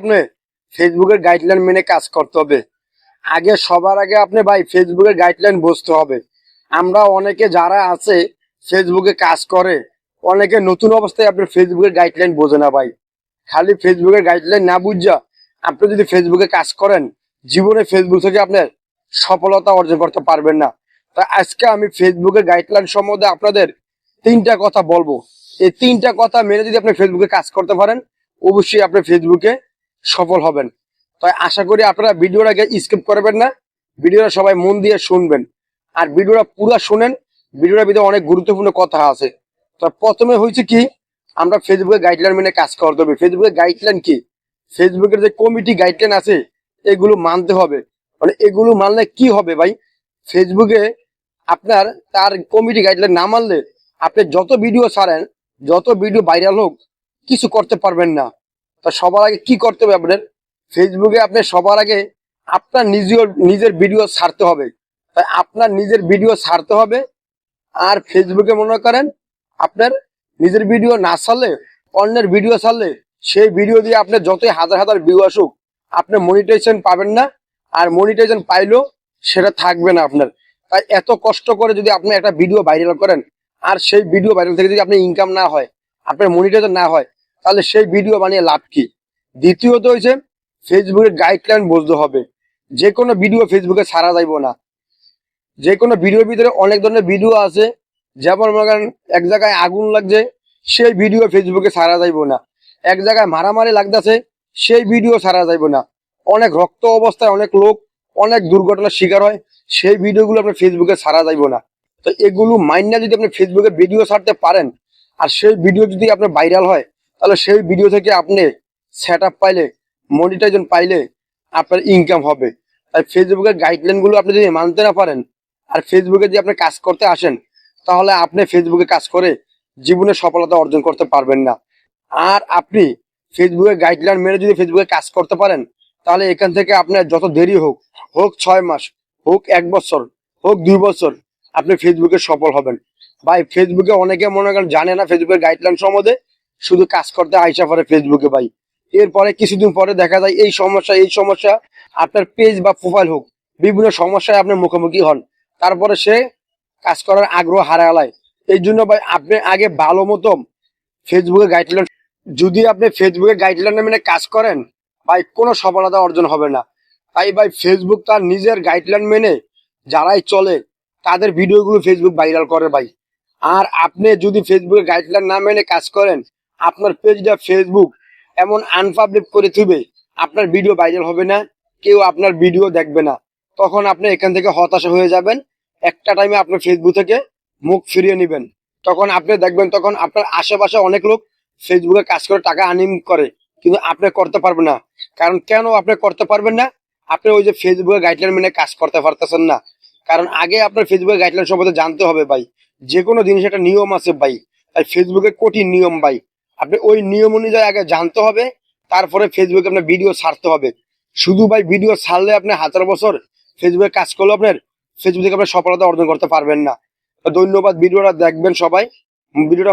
আপনি ফেসবুকের গাইডলাইন মেনে কাজ করতে হবে। আগে, সবার আগে আপনি ভাই ফেসবুকের গাইডলাইন বুঝতে হবে। আমরা অনেকে যারা আছে ফেসবুকে কাজ করে, অনেকে নতুন অবস্থায় আপনার ফেসবুকের গাইডলাইন বোঝে না ভাই। খালি ফেসবুকের গাইডলাইন না বুঝা, আপনি যদি ফেসবুকে কাজ করেন, জীবনে ফেসবুক থেকে আপনার সফলতা অর্জন করতে পারবেন না। তা আজকে আমি ফেসবুকের গাইডলাইন সম্বন্ধে আপনাদের তিনটা কথা বলব। এই তিনটা কথা মেনে যদি আপনি ফেসবুকে কাজ করতে পারেন, অবশ্যই আপনি ফেসবুকে সফল হবেন। তাই আশা করি আপনারা ভিডিওটাকে স্কিপ করবেন না, ভিডিওটা সবাই মন দিয়ে শুনবেন। আর ভিডিওটা পুরো শুনেন, ভিডিওটার ভিতরে অনেক গুরুত্বপূর্ণ কথা আছে। তো প্রথমে হয়েছে কি, আমরা ফেসবুকে গাইডলাইন মেনে কাজ করতে হবে। ফেসবুকের গাইডলাইন কি? ফেসবুকের যে কমিটি গাইডলাইন আছে, এগুলো মানতে হবে। মানে এগুলো মানলে কি হবে ভাই? ফেসবুকে আপনার তার কমিটি গাইডলাইন না মানলে আপনি যত ভিডিও ছাড়েন, যত ভিডিও ভাইরাল হোক, কিছু করতে পারবেন না। তা সবার আগে কি করতে হবে আপনার ফেসবুকে আপনি সবার আগে আপনার নিজের নিজের ভিডিও ছাড়তে হবে। তাই আপনার নিজের ভিডিও ছাড়তে হবে। আর ফেসবুকে মনে করেন, আপনার নিজের ভিডিও না ছাড়লে, অন্যের ভিডিও ছাড়লে, সেই ভিডিও দিয়ে আপনার যতই হাজার হাজার ভিউ আসুক, আপনি মনিটাইজেশন পাবেন না। আর মনিটাইজেশন পাইলেও সেটা থাকবে না আপনার। তাই এত কষ্ট করে যদি আপনি একটা ভিডিও ভাইরাল করেন, আর সেই ভিডিও ভাইরাল থেকে যদি আপনার ইনকাম না হয়, আপনার মনিটাইজেশন না হয় তাহলে সেই ভিডিও বানিয়ে লাভ কি? দ্বিতীয়ত হয়েছে ফেসবুকের গাইডলাইন বুঝতে হবে। যে কোনো ভিডিও ফেসবুকে ছাড়া যাইব না। যে কোনো ভিডিওর ভিতরে অনেক ধরনের ভিডিও আছে। যেমন মনে করেন, এক জায়গায় আগুন লাগছে, সেই ভিডিও ফেসবুকে ছাড়া যাইব না। এক জায়গায় মারামারি লাগতেছে, সেই ভিডিও ছাড়া যাইব না। অনেক রক্ত অবস্থায় অনেক লোক, অনেক দুর্ঘটনার শিকার হয়, সেই ভিডিওগুলো আপনার ফেসবুকে ছাড়া যাইব না। তো এগুলো মাইন্ডা যদি আপনি ফেসবুকে ভিডিও ছাড়তে পারেন, আর সেই ভিডিও যদি আপনার ভাইরাল হয় তাহলে সেই ভিডিও থেকে আপনি সেট আপ পাইলে মনিটাইজেশন পাইলে আপনার ইনকাম হবে। তাই ফেসবুকের গাইডলাইনগুলো আপনি যদি মানতে না পারেন আর ফেসবুকে যদি আপনি কাজ করতে আসেন, তাহলে আপনি ফেসবুকে কাজ করে জীবনে সফলতা অর্জন করতে পারবেন না। আর আপনি ফেসবুকের গাইডলাইন মেনে যদি ফেসবুকে কাজ করতে পারেন, তাহলে এখান থেকে আপনার যত দেরি হোক হোক ছয় মাস, হোক এক বছর, হোক দুই বছর, আপনি ফেসবুকে সফল হবেন। ভাই ফেসবুকে অনেকে মনে করেন জানে না ফেসবুকের গাইডলাইন সম্বন্ধে শুধু কাজ করতে আইসা পরে ফেসবুকে ভাই। এরপরে কিছুদিন পরে দেখা যায় এই সমস্যা এই সমস্যা আপনার পেজ বা প্রোফাইল হোক, বিভিন্ন সমস্যায় আপনার মুখোমুখি হন। তারপরে সে কাজ করার আগ্রহ হারালায় এই জন্য ভাই, আপনি আগে ভালো মতো ফেসবুকে গাইডলাইন যদি আপনি ফেসবুকে গাইডলাইন মেনে কাজ করেন, ভাই, কোনো সফলতা অর্জন হবে না। তাই ভাই ফেসবুক তার নিজের গাইডলাইন মেনে যারাই চলে, তাদের ভিডিওগুলো ফেসবুক ভাইরাল করে ভাই। আর আপনি যদি ফেসবুকে গাইডলাইন না মেনে কাজ করেন আপনার পেজটা ফেসবুক এমন আনপাবলিক করে থুবে আপনার ভিডিও ভাইরাল হবে না, কেউ আপনার ভিডিও দেখবে না। তখন আপনি এখান থেকে হতাশা হয়ে যাবেন, একটা টাইমে আপনার ফেসবুক থেকে মুখ ফিরিয়ে নেবেন। তখন আপনি দেখবেন, তখন আপনার আশেপাশে অনেক লোক ফেসবুকে কাজ করে টাকা আর্নিং করে, কিন্তু আপনি করতে পারবেন না। কারণ কেন আপনি করতে পারবেন না? আপনি ওই যে ফেসবুকে গাইডলাইন মেনে কাজ করতে পারতেছেন না। কারণ আগে আপনার ফেসবুকে গাইডলাইন সম্বন্ধে জানতে হবে ভাই। যে কোনো জিনিস একটা নিয়ম আছে ভাই। তাই ফেসবুকে কঠিন নিয়ম ভাই। আপনি ওই নিয়ম অনুযায়ী আগে জানতে হবে, তারপরে ফেসবুকে আপনার ভিডিও ছাড়তে হবে। শুধু ভাই ভিডিও ছাড়লে আপনি হাজার বছর ফেসবুকে কাজ করলে আপনার ফেসবুক থেকে আপনার সফলতা অর্জন করতে পারবেন না। ধন্যবাদ, ভিডিওটা দেখবেন সবাই। ভিডিওটা